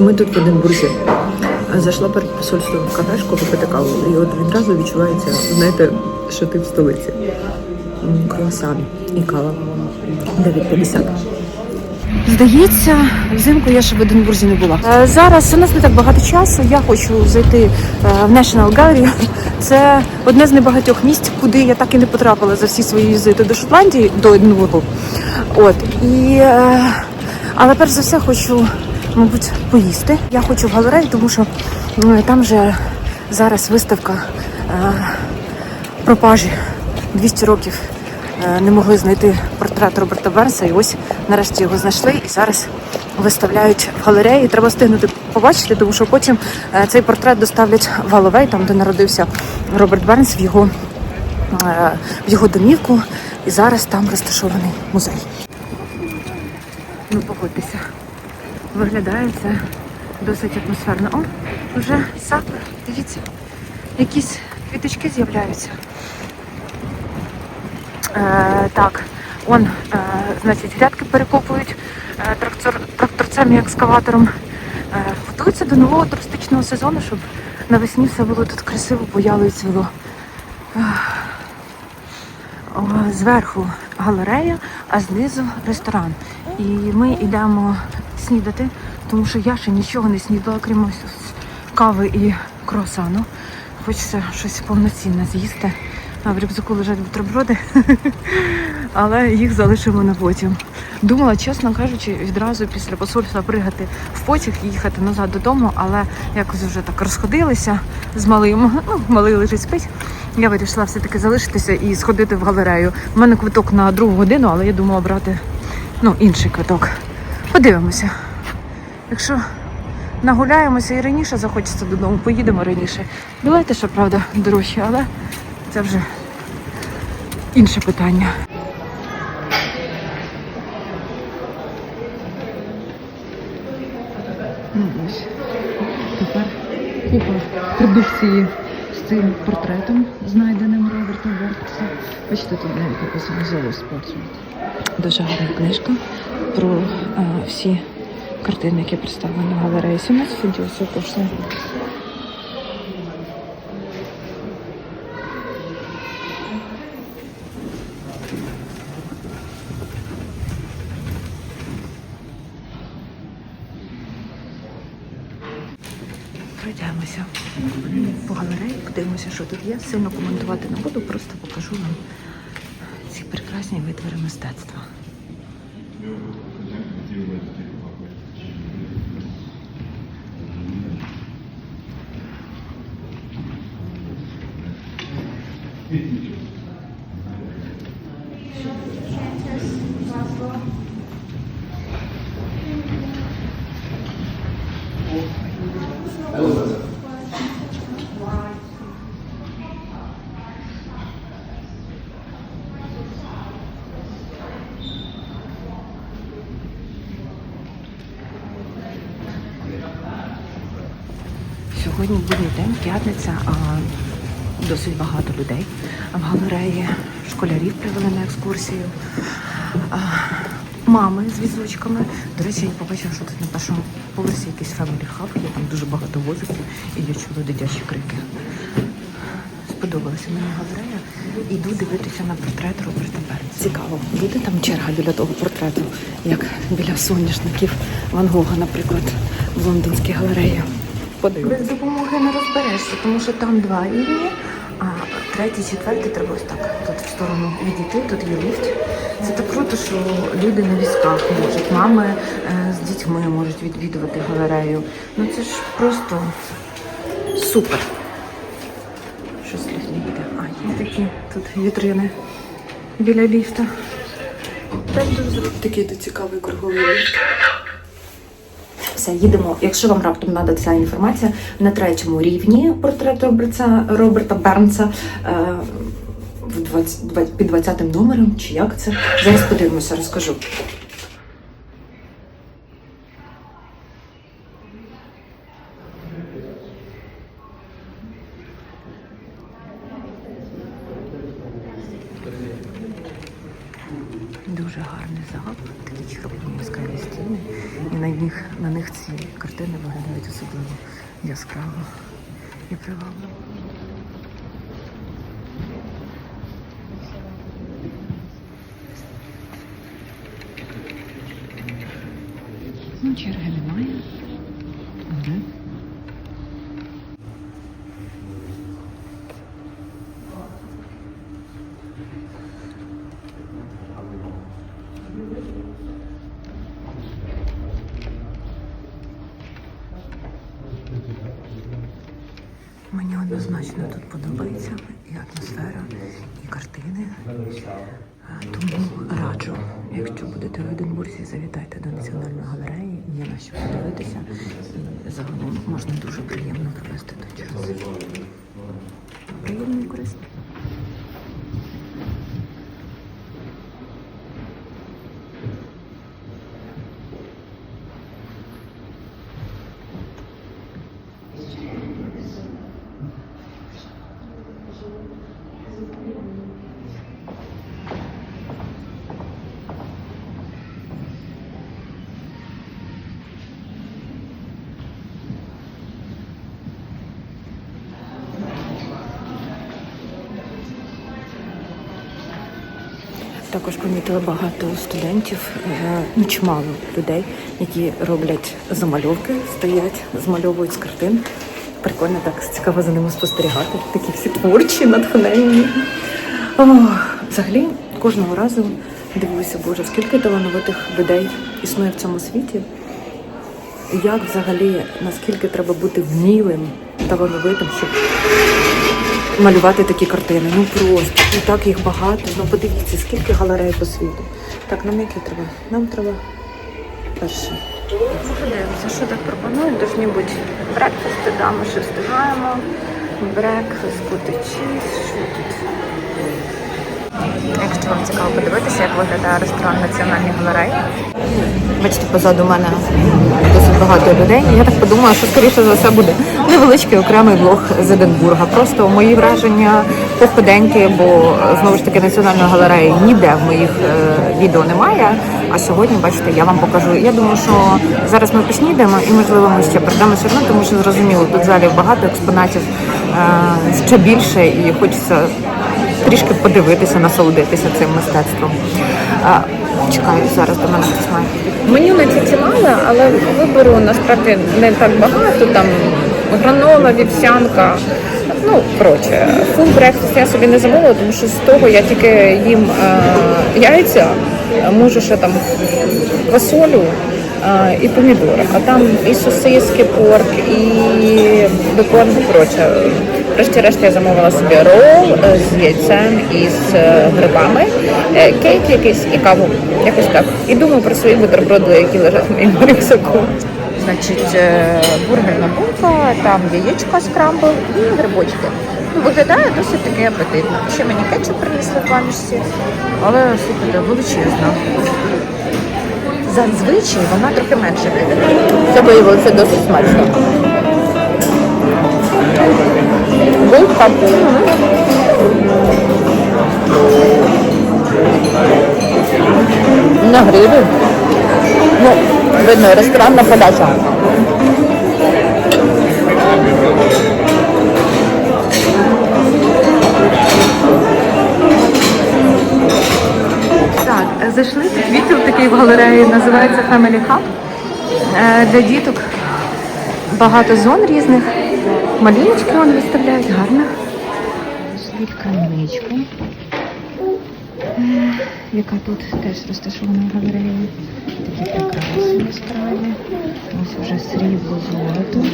Ми тут в Единбурзі. Зайшла перед посольством в кафешку каву, і от відразу відчувається, знаєте, що ти в столиці. Круасан і кава. 9,50. Здається, взимку я ще в Единбурзі не була. Е, Зараз у нас не так багато часу. Я хочу зайти е, в National Gallery. Це одне з небагатьох місць, куди я так і не потрапила за всі свої візити до Шотландії, до Единбургу. От і е, але перш за все хочу, мабуть, поїсти. Я хочу в галерею, тому що там же зараз виставка е, пропажі 200 років е, не могли знайти портрет Роберта Бернса, і ось нарешті його знайшли і зараз виставляють в галереї. Треба встигнути побачити, тому що потім е, цей портрет доставлять в Галовей, там де народився Роберт Бернс, в його, в його домівку. І зараз там розташований музей. Ну, погодьтеся. Виглядає це досить атмосферно. О, вже сакура. Дивіться, якісь квіточки з'являються. Е, так, он, е, значить, грядки перекопують е, трактор, тракторцем і екскаватором. Е, готуються до нового туристичного сезону, щоб навесні все було тут красиво, бо ялою цвіло. Е, Зверху галерея, а знизу ресторан. І ми йдемо снідати, тому що я ще нічого не снідала, крім кави і круасану. Хочеться щось повноцінне з'їсти. А в рюкзаку лежать бутерброди, але їх залишимо на потім. Думала, чесно кажучи, відразу після посольства пригати в потяг і їхати назад додому, але якось вже так розходилися з малим. Ну, малий лежить спить. Я вирішила все-таки залишитися і сходити в галерею. У мене квиток на другу годину, але я думала брати ну, інший квиток. Подивимося. Якщо нагуляємося і раніше захочеться додому, поїдемо раніше. Білети, що правда, дорожчі, але це вже інше питання. Ну. Тепер купа продукції з цим портретом, знайденим Роберта Бертса. Бачите, тут навіть написано «Золос Portrait». Дуже гарна книжка про е, всі картини, які представлені в галереї 17 фунтів коштує. Пройдемося по галереї, подивимося, що тут є. Сильно коментувати не буду, просто покажу вам ці прекрасні витвори мистецтва. Сьогодні будній день, п'ятниця, а досить багато людей. В галереї школярів привели на екскурсію. А, мами з візочками. До речі, я побачила, що тут на першому поверсі якийсь family hub, є там дуже багато возиків і я чула дитячі крики. Сподобалася мені галерея. Іду дивитися на портрет Роберта Бернса. Цікаво, буде там черга біля того портрету, як біля соняшників Ван Гога, наприклад, в лондонській галереї. Без допомоги не розберешся, тому що там два рівні, а третій, четвертий треба ось так. Тут в сторону відійти, тут є ліфт. Це так круто, що люди на візках можуть, мами е, з дітьми можуть відвідувати галерею. Ну це ж просто супер. Що слів не буде? А, є такі тут вітрини біля ліфта. Так дуже. Такий цікавий круговий ліфт. Все, їдемо. Якщо вам раптом треба ця інформація, на третьому рівні портрет Роберта, Роберта Бернса е, в 20, під 20 номером, чи як це. Зараз подивимося, розкажу. Дуже Дуже гарний зал, такі червоні яскраві стіни. І на них, на них ці картини виглядають особливо яскраво і привабливо. Ну, черги немає. Угу. Мені однозначно тут подобається і атмосфера, і картини. Тому раджу, якщо будете в Единбурзі, завітайте до національної галереї, є на що подивитися. І загалом можна дуже приємно провести той час. Приємний користь. Також помітили багато студентів, е, ну чимало людей, які роблять замальовки, стоять, змальовують з картин. Прикольно так цікаво за ними спостерігати. Такі всі творчі, натхненні. О, взагалі, кожного разу дивуюся, боже, скільки талановитих людей існує в цьому світі. Як взагалі, наскільки треба бути вмілим, талановитим, щоб малювати такі картини. Ну просто і так їх багато. Ну подивіться, скільки галерей по світу. Так, нам які треба? Нам треба перше. Подивимося, що так пропонують. Должні бути брекфести, да, ми ще встигаємо. Брекфаст, котичі, що тут? Якщо вам цікаво подивитися, як виглядає ресторан Національної галереї. Бачите, позаду мене досить багато людей. Я так подумала, що скоріше за все буде невеличкий окремий влог з Единбурга. Просто мої враження походеньки, бо знову ж таки національної галереї ніде в моїх е, відео немає. А сьогодні, бачите, я вам покажу. Я думаю, що зараз ми поснідаємо і можливо ми ще прийдемо все одно, тому що зрозуміло, тут в залі багато експонатів е, ще більше і хочеться трішки подивитися, насолодитися цим мистецтвом. Чекаю, зараз до мене хтось має. Меню не ці але вибору насправді не так багато. Там гранола, вівсянка. Ну, коротше, фул брекфаст я собі не замовила, тому що з того я тільки їм е, яйця, можу ще там квасолю е, і помідори. А там і сосиски, порк, і бекон, коротше. Врешті-решт я замовила собі рол е, з яйцем і з е, грибами, е, кейк якийсь і каву. Якось так. І думаю про свої бутерброди, які лежать в моєму рюкзаку. Значить, бургерна булка, там яєчко скрамбл і грибочки. Ну, виглядає досить таки апетитно. Ще мені кетчуп принесли в пам'яті, але слухайте, величезна. Зазвичай вона трохи менше. Це виявилося досить смачно. Булка. На гриві. Ну, видно, ресторанна подача. Так, зайшли тут такий в галереї, називається Family Hub. Е, Для діток багато зон різних. Малюночки вони виставляють гарно. В крамничку, яка тут теж розташована в галереї. Такі прикраси яскраві. Ось вже срібло, золото.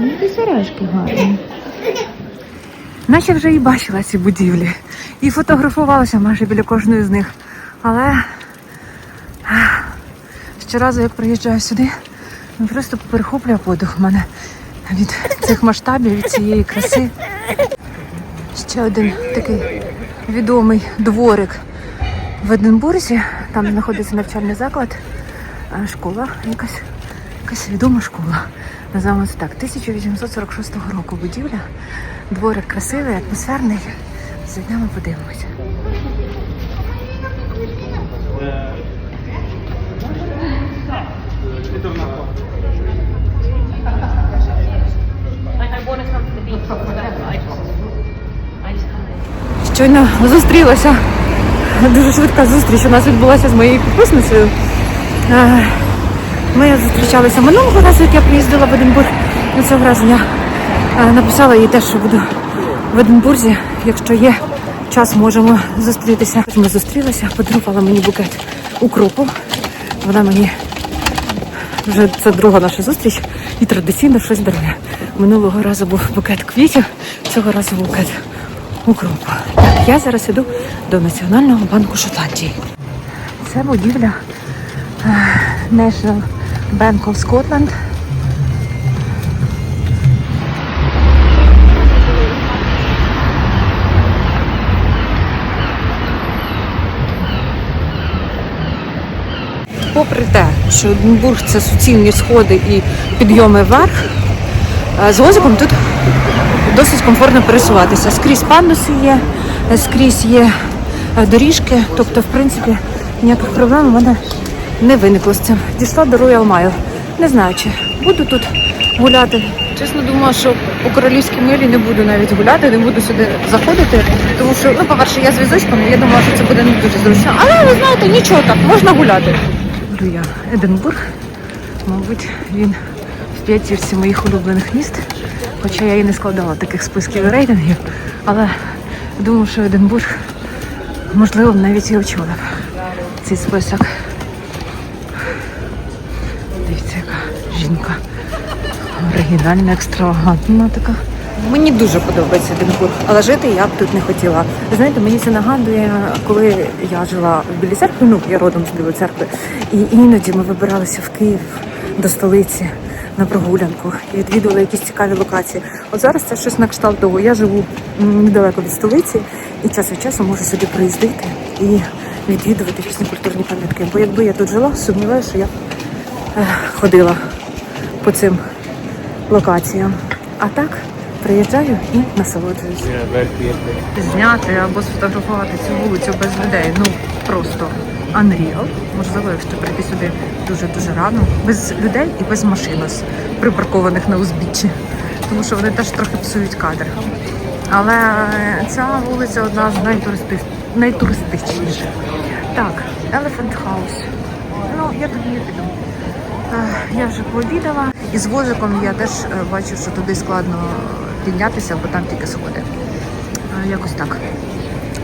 Ну, сережки гарні. Наче вже і бачила ці будівлі. І фотографувалася майже біля кожної з них. Але щоразу, як приїжджаю сюди, ну, просто перехоплює подих в мене від цих масштабів, від цієї краси. Ще один такий відомий дворик в Единбурзі. Там знаходиться навчальний заклад, школа, якась, якась відома школа. Називаємо це так. 1846 року будівля. Дворик красивий, атмосферний. Зайдемо, подивимося. Щойно зустрілася. Дуже швидка зустріч у нас відбулася з моєю підписницею. Е, Ми зустрічалися минулого разу, як я приїздила в Единбург. На цього разу я е, написала їй теж, що буду в Единбурзі. Якщо є час, можемо зустрітися. Ми зустрілися, подарувала мені букет укропу. Вона мені вже це друга наша зустріч і традиційно щось дарує. Минулого разу був букет квітів, цього разу букет укропу. Так, я зараз іду до Національного банку Шотландії. Це будівля е, National Bank of Scotland. Попри те, що Единбург це суцільні сходи і підйоми вверх, е, з возиком тут досить комфортно пересуватися. Скрізь пандуси є, скрізь є е, доріжки, тобто, в принципі, ніяких проблем у мене не виникло з цим. Дійшла до Royal Mile. Не знаю, чи буду тут гуляти. Чесно думала, що у королівській милі не буду навіть гуляти, не буду сюди заходити, тому що, ну, по-перше, я з візочком, я думала, що це буде не дуже зручно. Але ви знаєте, нічого так, можна гуляти. Люблю я Единбург. Мабуть, він в п'ятірці моїх улюблених міст. Хоча я і не складала таких списків і рейтингів. Але думаю, що Единбург, можливо, навіть і очолив цей список. Дивіться, яка жінка. Оригінальна, екстравагантна така. Мені дуже подобається Единбург, але жити я б тут не хотіла. Знаєте, мені це нагадує, коли я жила в Білій церкві, ну я родом з Білої церкви, і іноді ми вибиралися в Київ до столиці на прогулянку і відвідували якісь цікаві локації. От зараз це щось на кшталт того. Я живу недалеко від столиці і час від часу можу сюди приїздити і відвідувати різні культурні пам'ятки. Бо якби я тут жила, сумніваюся, що я б е, ходила по цим локаціям. А так приїжджаю і насолоджуюся. Зняти або сфотографувати цю вулицю без людей. Ну просто unreal. Можливо, якщо прийти сюди дуже-дуже рано, без людей і без машин, припаркованих на узбіччі. Тому що вони теж трохи псують кадр. Але ця вулиця одна з найтуристи... найтуристичніших. Так, Elephant House. Ну, я туди не піду. Я вже пообідала. І з возиком я теж е, бачу, що туди складно піднятися, бо там тільки сходи. Е, Якось так.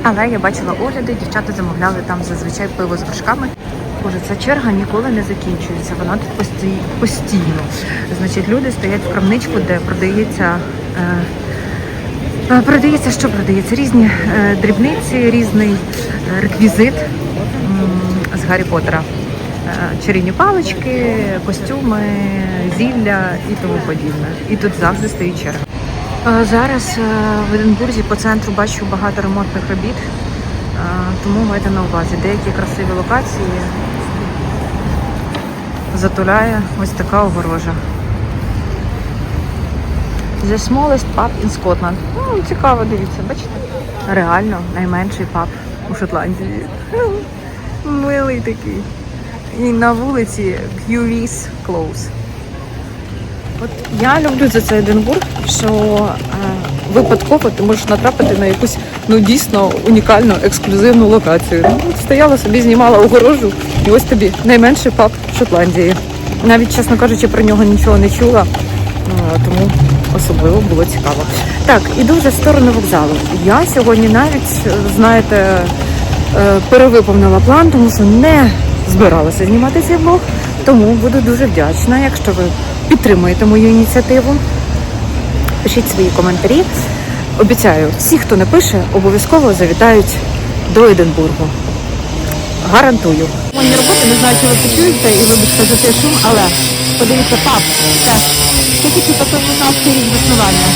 Але я бачила огляди, дівчата замовляли там зазвичай пиво з вершками. Боже, ця черга ніколи не закінчується. Вона тут постій- постійно. Значить, люди стоять в крамничку, де продається. Е, е, Продається, що продається? Різні е, дрібниці, різний е, реквізит м, з Гаррі Поттера. Е, Чарівні палички, костюми, зілля і тому подібне. І тут завжди стоїть черга. Зараз е, в Единбурзі по центру бачу багато ремонтних робіт, е, тому майте на увазі деякі красиві локації затуляє ось така огорожа. The smallest pub in Scotland. Ну, цікаво, дивіться, бачите? Реально найменший паб у Шотландії. Милий такий. І на вулиці Curies Close. От я люблю за це Единбург, що е, випадково ти можеш натрапити на якусь ну дійсно унікальну ексклюзивну локацію. Ну, от стояла собі, знімала огорожу, і ось тобі найменший паб Шотландії. Навіть, чесно кажучи, про нього нічого не чула, е, тому особливо було цікаво. Так, іду вже в сторону вокзалу. Я сьогодні навіть, е, знаєте, е, перевиповнила план, тому що не збиралася знімати цей влог. Тому буду дуже вдячна, якщо ви підтримуєте мою ініціативу. Пишіть свої коментарі. Обіцяю, всі, хто не пише, обов'язково завітають до Единбургу. Гарантую. Мої роботи не знаю, чи ви почуєте і вибачте за цей шум, але подивіться, пап, це 1515 рік заснування.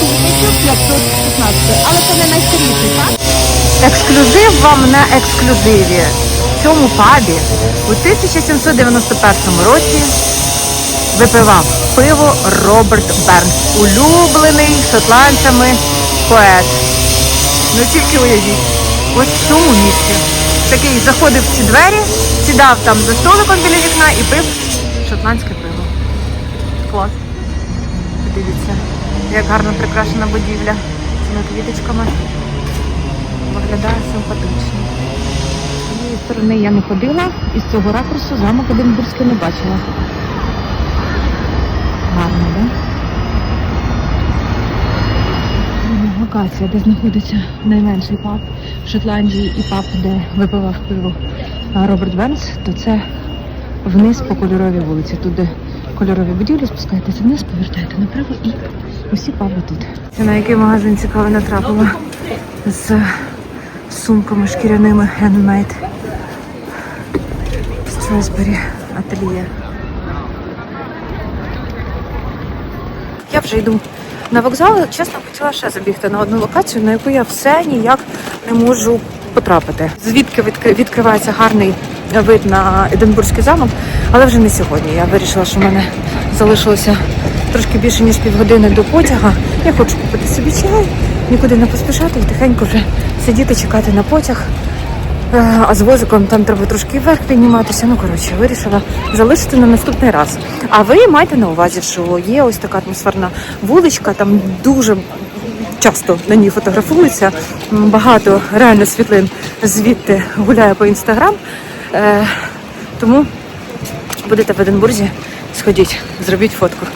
1516, але це не найстаріший, так? Ексклюзив вам на ексклюзиві. В цьому пабі у 1791 році випивав пиво Роберт Бернс, улюблений шотландцями поет. Ну тільки уявіть, ось в цьому місці. Такий заходив в ці двері, сідав там за столиком біля вікна і пив шотландське пиво. Клас. Подивіться, як гарно прикрашена будівля цими квіточками. виглядає симпатично. З цієї сторони я не ходила, і з цього ракурсу замок Единбурзький не бачила. Гарно, так? Да? Локація, де знаходиться найменший паб в Шотландії і паб, де випивав пиво Роберт Бернс, то це вниз по кольоровій вулиці. Тут, де кольорові будівлі, спускаєтеся вниз, повертаєте направо і усі паби тут. Це на який магазин цікаво натрапила з сумками шкіряними handmade. Strasberry ательє. Вже йду на вокзал. Чесно, хотіла ще забігти на одну локацію, на яку я все ніяк не можу потрапити. Звідки відкривається гарний вид на Единбурзький замок, але вже не сьогодні. Я вирішила, що в мене залишилося трошки більше ніж півгодини до потяга. Я хочу купити собі чай, нікуди не поспішати і тихенько вже сидіти, чекати на потяг. Е, А з возиком там треба трошки вверх підніматися. Ну коротше, вирішила залишити на наступний раз. А ви майте на увазі, що є ось така атмосферна вуличка, там дуже часто на ній фотографуються. Багато реально світлин звідти гуляє по інстаграм. Е, тому будете в Единбурзі, сходіть, зробіть фотку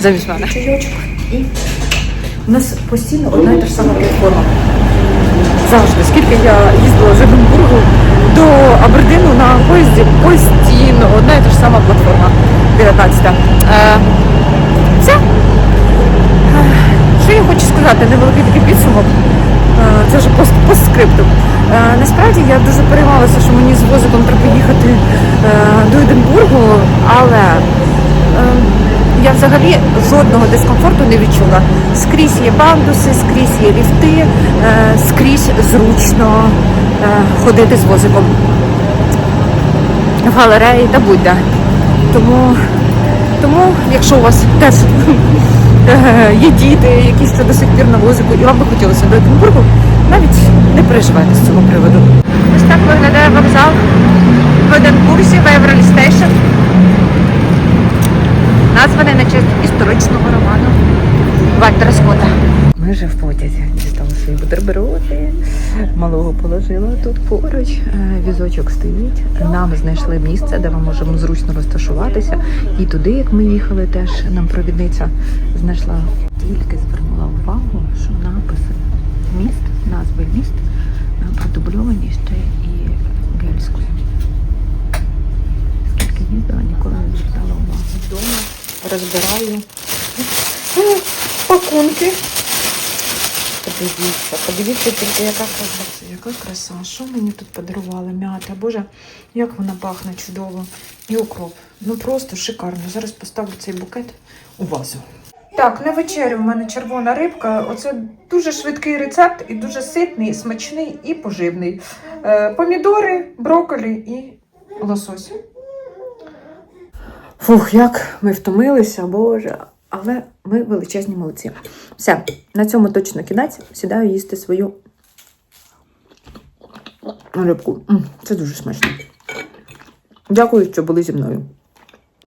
замість мене. У нас постійно одна і та ж сама платформа. Завжди, скільки я їздила з Единбургу до Абердину на поїзді, постійно одна і та ж сама платформа 19. Е, це Е, що я хочу сказати, невеликий такий підсумок. Е, Це вже пост, постскриптум. Е, Насправді я дуже переймалася, що мені з возиком треба їхати до Единбургу, але я взагалі жодного дискомфорту не відчула. Скрізь є пандуси, скрізь є ліфти, е, скрізь зручно е, ходити з возиком в галереї та будь-де. Тому, тому, якщо у вас теж е, є діти, які ще до сих пір на возику, і вам би хотілося до Единбургу, навіть не переживайте з цього приводу. Ось так виглядає вокзал в Единбурзі, Вейверлі Стейшн. Названий на честь історичного роману Вальтера Скотта. Ми вже в потязі дістали свої бутерброди. Малого положила тут поруч. Е, Візочок стоїть. Нам знайшли місце, де ми можемо зручно розташуватися. І туди, як ми їхали, теж нам провідниця знайшла. Тільки звернула увагу, що написи міст, назви міст е, продубльовані ще і гельською. Скільки їздила, ніколи не звертала увагу. Вдома розбираю пакунки. Подивіться, подивіться тільки, яка краса. Яка краса. Що мені тут подарували? М'ята. Боже, як вона пахне чудово. І укроп. Ну просто шикарно. Зараз поставлю цей букет у вазу. Так, на вечерю в мене червона рибка. Оце дуже швидкий рецепт і дуже ситний, смачний і поживний. Е, помідори, брокколі і лосось. Фух, як ми втомилися, боже. Але ми величезні молодці. Все, на цьому точно кінець. Сідаю їсти свою рибку. Це дуже смачно. Дякую, що були зі мною.